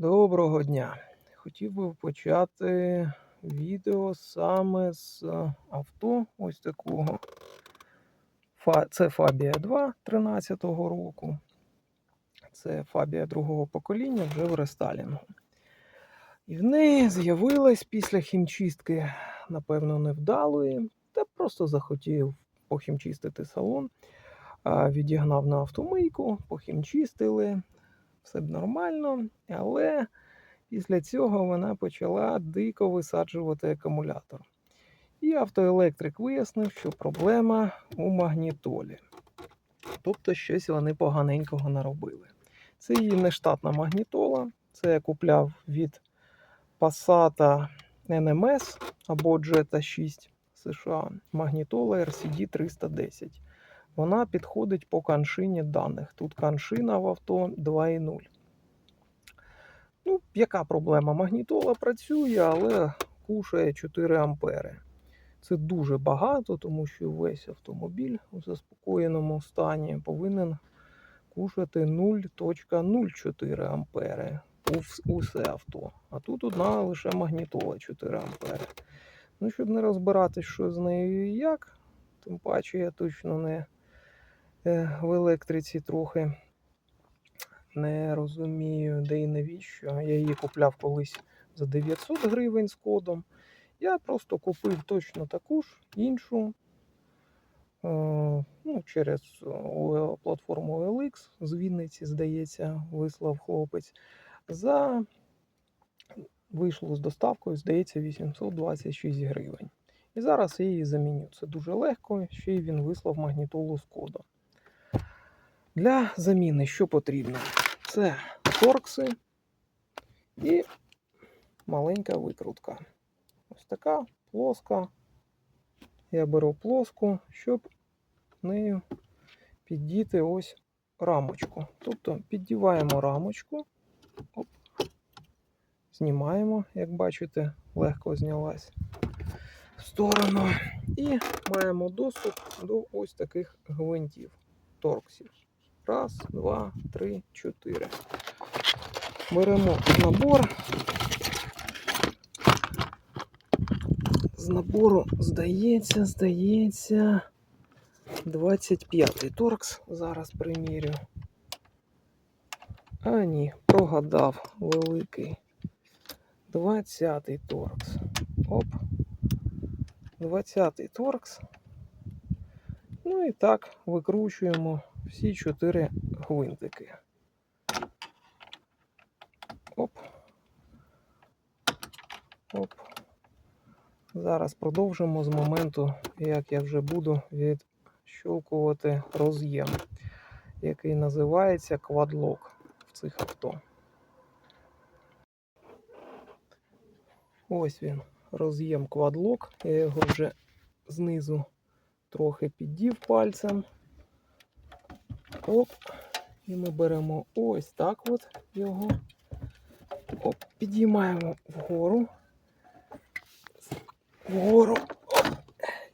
Доброго дня! Хотів би почати відео саме з е, авто ось такого. Це Фабія 2 13-го року. Це Фабія другого покоління вже в рестайлінгу. І в неї з'явилась після хімчистки, напевно, невдалої, та просто захотів похімчистити салон. Відігнав на автомийку, похімчистили, все б нормально, але після цього вона почала дико висаджувати акумулятор. І автоелектрик вияснив, що проблема у магнітолі. Тобто щось вони поганенького наробили. Це її нештатна магнітола. Це я купляв від Passat NMS або Jetta 6 США. Магнітола RCD 310. Вона підходить по каншині даних. Тут каншина в авто 2.0. Ну, яка проблема? Магнітола працює, але кушає 4 ампери. Це дуже багато, тому що весь автомобіль у заспокоєному стані повинен кушати 0.04 ампери. Усе авто. А тут одна лише магнітола 4 ампери. Ну, щоб не розбиратись, що з нею і як, тим паче я точно не в електриці трохи не розумію, де і навіщо. Я її купляв колись за 900 гривень з кодом. Я просто купив точно таку ж іншу. е, Ну, через платформу OLX з Вінниці, здається, вислав хлопець. За вийшло з доставкою, здається, 826 гривень. І зараз я її заміню. Це дуже легко, ще й він вислав магнітолу з кодом. Для заміни що потрібно? Це торкси і маленька викрутка. Ось така плоска. Я беру плоску, щоб нею піддіти ось рамочку. Тобто піддіваємо рамочку, оп, знімаємо, як бачите, легко знялась в сторону. І маємо доступ до ось таких гвинтів торксів. Раз, два, три, чотири. Беремо набор. З набору здається, здається, 25-й торкс. Зараз примірю. А ні, прогадав великий. 20-й торкс. Оп. 20-й торкс. Ну і так викручуємо всі чотири гвинтики. Оп. Оп. Зараз продовжимо з моменту, як я вже буду відщолкувати роз'єм, який називається квадлок в цих авто. Ось він, роз'єм квадлок. Я його вже знизу трохи піддів пальцем. Оп. І ми беремо ось так от його. Оп, підіймаємо вгору. Вгору. Оп.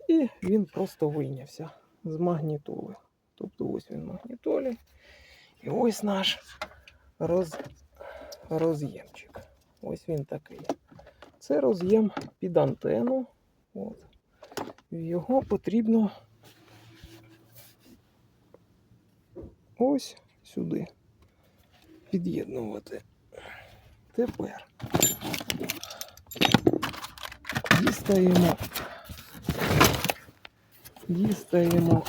І він просто вийнявся з магнітоли. Тобто ось він магнітолі. І ось наш роз... роз'ємчик. Ось він такий. Це роз'єм під антенну. От. Його потрібно ось сюди під'єднувати. Тепер дістаємо, дістаємо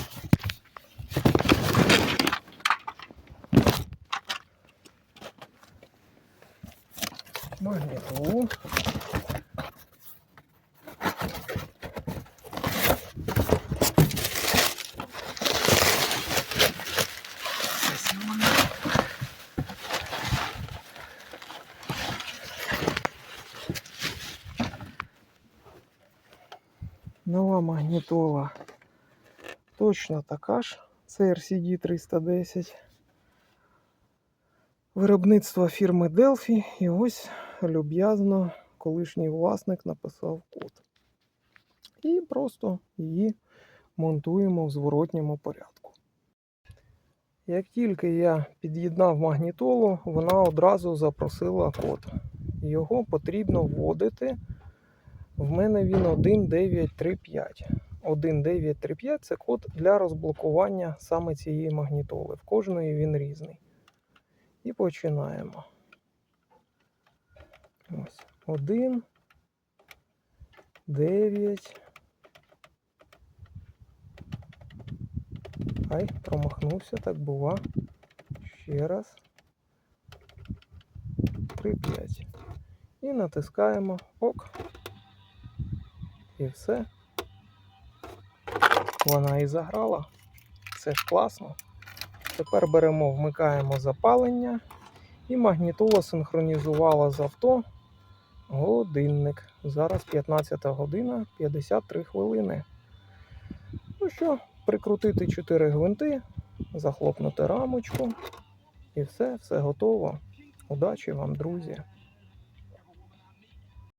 магнітолу. Ось вона. Нова магнітола точно така ж. Це RCD 310. Виробництво фірми Delphi. І ось люб'язно колишній власник написав код. І просто її монтуємо в зворотньому порядку. Як тільки я під'єднав магнітолу, вона одразу запросила код. Його потрібно вводити. В мене він 1935. 1935 це код для розблокування саме цієї магнітоли. В кожної він різний. І починаємо. Ось. 1, 9. Ай, промахнувся, так бува. Ще раз. 3, 5. І натискаємо ок. І все. Вона і заграла. Це ж класно. Тепер беремо, вмикаємо запалення. І магнітола синхронізувала з авто годинник. Зараз 15 година 53 хвилини. Ну що, прикрутити 4 гвинти, захлопнути рамочку. І все, все готово. Удачі вам, друзі!